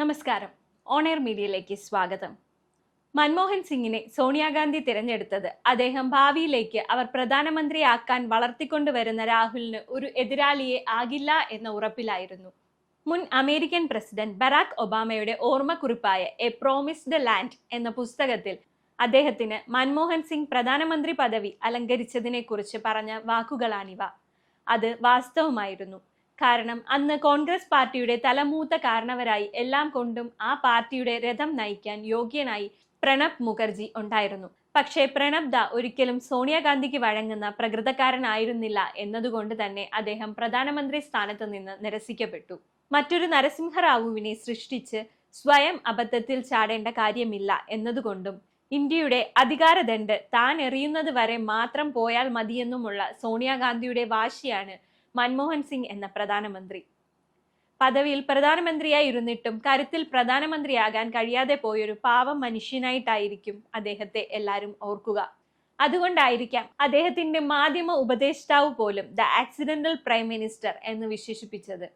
നമസ്കാരം. ഓണയർ മീഡിയയിലേക്ക് സ്വാഗതം. മൻമോഹൻ സിംഗിനെ സോണിയാഗാന്ധി തിരഞ്ഞെടുത്തത് അദ്ദേഹം ഭാവിയിലേക്ക് അവർ പ്രധാനമന്ത്രിയാക്കാൻ വളർത്തിക്കൊണ്ടുവരുന്ന രാഹുലിന് ഒരു എതിരാളിയെ ആകില്ല എന്ന ഉറപ്പിലായിരുന്നു. മുൻ അമേരിക്കൻ പ്രസിഡന്റ് ബറാക് ഒബാമയുടെ ഓർമ്മക്കുറിപ്പായ എ പ്രോമിസ്ഡ് ലാൻഡ് എന്ന പുസ്തകത്തിൽ അദ്ദേഹത്തിന് മൻമോഹൻ സിംഗ് പ്രധാനമന്ത്രി പദവി അലങ്കരിച്ചതിനെക്കുറിച്ച് പറഞ്ഞ വാക്കുകളാണിവ. അത് വാസ്തവമായിരുന്നു. കാരണം അന്ന് കോൺഗ്രസ് പാർട്ടിയുടെ തലമൂത്ത കാരണവരായി എല്ലാം കൊണ്ടും ആ പാർട്ടിയുടെ രഥം നയിക്കാൻ യോഗ്യനായി പ്രണബ് മുഖർജി ഉണ്ടായിരുന്നു. പക്ഷേ പ്രണബ് ദ ഒരിക്കലും സോണിയാഗാന്ധിക്ക് വഴങ്ങുന്ന പ്രകൃതക്കാരനായിരുന്നില്ല എന്നതുകൊണ്ട് തന്നെ അദ്ദേഹം പ്രധാനമന്ത്രി സ്ഥാനത്ത് നിന്ന് നിരസിക്കപ്പെട്ടു. മറ്റൊരു നരസിംഹറാവുവിനെ സൃഷ്ടിച്ച് സ്വയം അബദ്ധത്തിൽ ചാടേണ്ട കാര്യമില്ല എന്നതുകൊണ്ടും ഇന്ത്യയുടെ അധികാരദണ്ഡ് താൻ എറിയുന്നത് വരെ മാത്രം പോയാൽ മതിയെന്നുമുള്ള സോണിയാഗാന്ധിയുടെ വാശിയാണ് മൻമോഹൻ സിംഗ് എന്ന പ്രധാനമന്ത്രി. പദവിയിൽ പ്രധാനമന്ത്രിയായി ഇരുന്നിട്ടും കരുത്തിൽ പ്രധാനമന്ത്രിയാകാൻ കഴിയാതെ പോയൊരു പാവം മനുഷ്യനായിട്ടായിരിക്കും അദ്ദേഹത്തെ എല്ലാവരും ഓർക്കുക. അതുകൊണ്ടായിരിക്കാം അദ്ദേഹത്തിന്റെ മാധ്യമ ഉപദേഷ്ടാവ് പോലും ദ ആക്സിഡന്റൽ പ്രൈം മിനിസ്റ്റർ എന്ന് വിശേഷിപ്പിച്ചത്.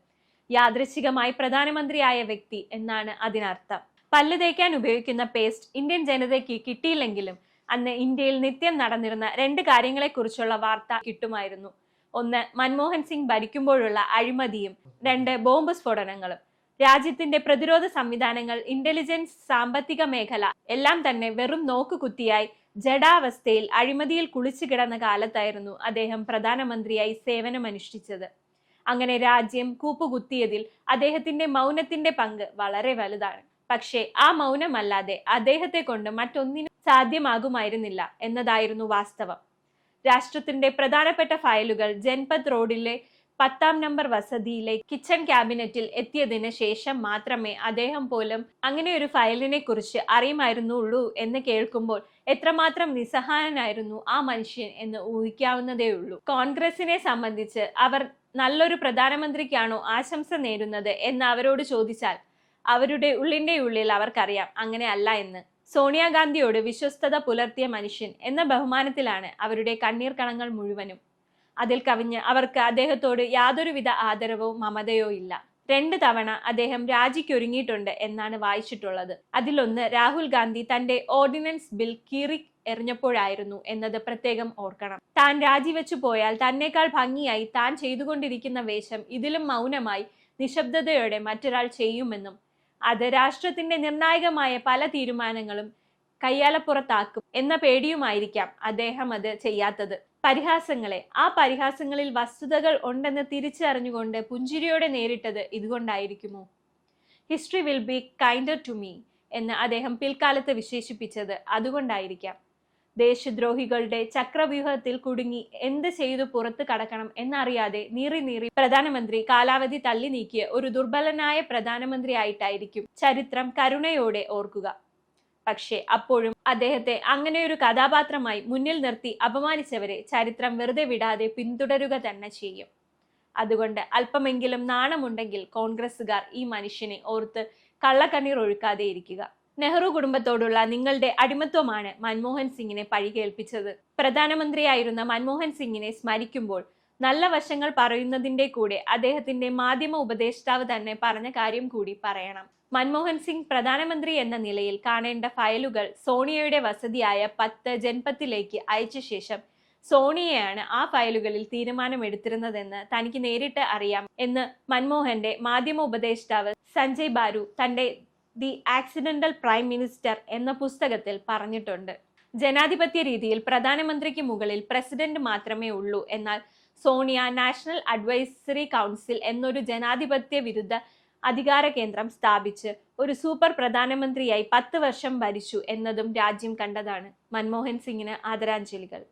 യാദൃശികമായി പ്രധാനമന്ത്രിയായ വ്യക്തി എന്നാണ് അതിനർത്ഥം. പല്ല് തേക്കാൻ ഉപയോഗിക്കുന്ന പേസ്റ്റ് ഇന്ത്യൻ ജനതയ്ക്ക് കിട്ടിയില്ലെങ്കിലും അന്ന് ഇന്ത്യയിൽ നിത്യം നടന്നിരുന്ന രണ്ട് കാര്യങ്ങളെക്കുറിച്ചുള്ള വാർത്ത കിട്ടുമായിരുന്നു. ഒന്ന് മൻമോഹൻ സിംഗ് ഭരിക്കുമ്പോഴുള്ള അഴിമതിയും രണ്ട് ബോംബ് സ്ഫോടനങ്ങളും. രാജ്യത്തിന്റെ പ്രതിരോധ സംവിധാനങ്ങൾ ഇന്റലിജൻസ് സാമ്പത്തിക മേഖല എല്ലാം തന്നെ വെറും നോക്കുകുത്തിയായി ജഡാവസ്ഥയിൽ അഴിമതിയിൽ കുളിച്ചു കിടന്ന കാലത്തായിരുന്നു അദ്ദേഹം പ്രധാനമന്ത്രിയായി സേവനമനുഷ്ഠിച്ചത്. അങ്ങനെ രാജ്യം കൂപ്പുകുത്തിയതിൽ അദ്ദേഹത്തിന്റെ മൗനത്തിന്റെ പങ്ക് വളരെ വലുതാണ്. പക്ഷേ ആ മൗനമല്ലാതെ അദ്ദേഹത്തെ കൊണ്ട് മറ്റൊന്നിനും സാധ്യമാകുമായിരുന്നില്ല എന്നതായിരുന്നു വാസ്തവം. രാഷ്ട്രത്തിന്റെ പ്രധാനപ്പെട്ട ഫയലുകൾ ജൻപത് റോഡിലെ പത്താം നമ്പർ വസതിയിലെ കിച്ചൺ ക്യാബിനറ്റിൽ എത്തിയതിന് ശേഷം മാത്രമേ അദ്ദേഹം പോലും അങ്ങനെ ഒരു ഫയലിനെ കുറിച്ച് അറിയുമായിരുന്നുള്ളൂ എന്ന് കേൾക്കുമ്പോൾ എത്രമാത്രം നിസ്സഹായനായിരുന്നു ആ മനുഷ്യൻ എന്ന് ഊഹിക്കാവുന്നതേയുള്ളൂ കോൺഗ്രസിനെ സംബന്ധിച്ച് അവർ നല്ലൊരു പ്രധാനമന്ത്രിക്കാണോ ആശംസ നേരുന്നത് എന്ന് അവരോട് ചോദിച്ചാൽ അവരുടെ ഉള്ളിന്റെ ഉള്ളിൽ അവർക്കറിയാം അങ്ങനെ അല്ല എന്ന്. സോണിയാഗാന്ധിയോട് വിശ്വസ്തത പുലർത്തിയ മനുഷ്യൻ എന്ന ബഹുമാനത്തിലാണ് അവരുടെ കണ്ണീർ കണങ്ങൾ മുഴുവനും. അതിൽ കവിഞ്ഞ് അവർക്ക് അദ്ദേഹത്തോട് യാതൊരുവിധ ആദരവോ മമതയോ ഇല്ല. രണ്ട് തവണ അദ്ദേഹം രാജിക്കൊരുങ്ങിയിട്ടുണ്ട് എന്നാണ് വായിച്ചിട്ടുള്ളത്. അതിലൊന്ന് രാഹുൽ ഗാന്ധി തന്റെ ഓർഡിനൻസ് ബിൽ കീറി എറിഞ്ഞപ്പോഴായിരുന്നു എന്നത് പ്രത്യേകം ഓർക്കണം. താൻ രാജിവെച്ചു പോയാൽ തന്നെക്കാൾ ഭംഗിയായി താൻ ചെയ്തുകൊണ്ടിരിക്കുന്ന വേഷം ഇതിലും മൗനമായി നിശബ്ദതയോടെ മറ്റൊരാൾ ചെയ്യുമെന്നും അത് രാഷ്ട്രത്തിന്റെ നിർണായകമായ പല തീരുമാനങ്ങളും കയ്യാലപ്പുറത്താക്കും എന്ന പേടിയുമായിരിക്കാം അദ്ദേഹം അത് ചെയ്യാത്തത്. പരിഹാസങ്ങളെ ആ പരിഹാസങ്ങളിൽ വസ്തുതകൾ ഉണ്ടെന്ന് തിരിച്ചറിഞ്ഞുകൊണ്ട് പുഞ്ചിരിയോടെ നേരിട്ടത് ഇതുകൊണ്ടായിരിക്കുമോ? History will be kinder to me എന്ന് അദ്ദേഹം പിൽക്കാലത്ത് വിശേഷിപ്പിച്ചത് അതുകൊണ്ടായിരിക്കാം. ദേശദ്രോഹികളുടെ ചക്രവ്യൂഹത്തിൽ കുടുങ്ങി എന്ത് ചെയ്തു പുറത്തു കടക്കണം എന്നറിയാതെ നീറി നീറി പ്രധാനമന്ത്രി കാലാവധി തള്ളി നീക്കിയ ഒരു ദുർബലനായ പ്രധാനമന്ത്രിയായിട്ടായിരിക്കും ചരിത്രം കരുണയോടെ ഓർക്കുക. പക്ഷേ അപ്പോഴും അദ്ദേഹത്തെ അങ്ങനെയൊരു കഥാപാത്രമായി മുന്നിൽ നിർത്തി അപമാനിച്ചവരെ ചരിത്രം വെറുതെ വിടാതെ പിന്തുടരുക തന്നെ ചെയ്യും. അതുകൊണ്ട് അല്പമെങ്കിലും നാണമുണ്ടെങ്കിൽ കോൺഗ്രസ്സുകാർ ഈ മനുഷ്യനെ ഓർത്ത് കള്ളക്കണ്ണീർ ഒഴുക്കാതെ ഇരിക്കുക. നെഹ്റു കുടുംബത്തോടുള്ള നിങ്ങളുടെ അടിമത്വമാണ് മൻമോഹൻ സിംഗിനെ പഴികേൽപ്പിച്ചത്. പ്രധാനമന്ത്രിയായിരുന്ന മൻമോഹൻ സിംഗിനെ സ്മരിക്കുമ്പോൾ നല്ല വശങ്ങൾ പറയുന്നതിന്റെ കൂടെ അദ്ദേഹത്തിന്റെ മാധ്യമ ഉപദേഷ്ടാവ് തന്നെ പറഞ്ഞ കാര്യം കൂടി പറയണം. മൻമോഹൻ സിംഗ് പ്രധാനമന്ത്രി എന്ന നിലയിൽ കാണേണ്ട ഫയലുകൾ സോണിയയുടെ വസതിയായ പത്ത് ജൻപത്തിലേക്ക് അയച്ച ശേഷം സോണിയയാണ് ആ ഫയലുകളിൽ തീരുമാനമെടുത്തിരുന്നതെന്ന് തനിക്ക് നേരിട്ട് അറിയാം എന്ന് മൻമോഹന്റെ മാധ്യമ ഉപദേഷ്ടാവ് സഞ്ജയ് ബാരു തന്റെ ദി ആക്സിഡന്റൽ പ്രൈം മിനിസ്റ്റർ എന്ന പുസ്തകത്തിൽ പറഞ്ഞിട്ടുണ്ട്. ജനാധിപത്യ രീതിയിൽ പ്രധാനമന്ത്രിക്ക് മുകളിൽ പ്രസിഡന്റ് മാത്രമേ ഉള്ളൂ എന്നാൽ സോണിയ നാഷണൽ അഡ്വൈസറി കൗൺസിൽ എന്നൊരു ജനാധിപത്യ വിരുദ്ധ അധികാര കേന്ദ്രം സ്ഥാപിച്ച് ഒരു സൂപ്പർ പ്രധാനമന്ത്രിയായി പത്ത് വർഷം ഭരിച്ചു എന്നതും രാജ്യം കണ്ടതാണ്. മൻമോഹൻ സിംഗിന് ആദരാഞ്ജലികൾ.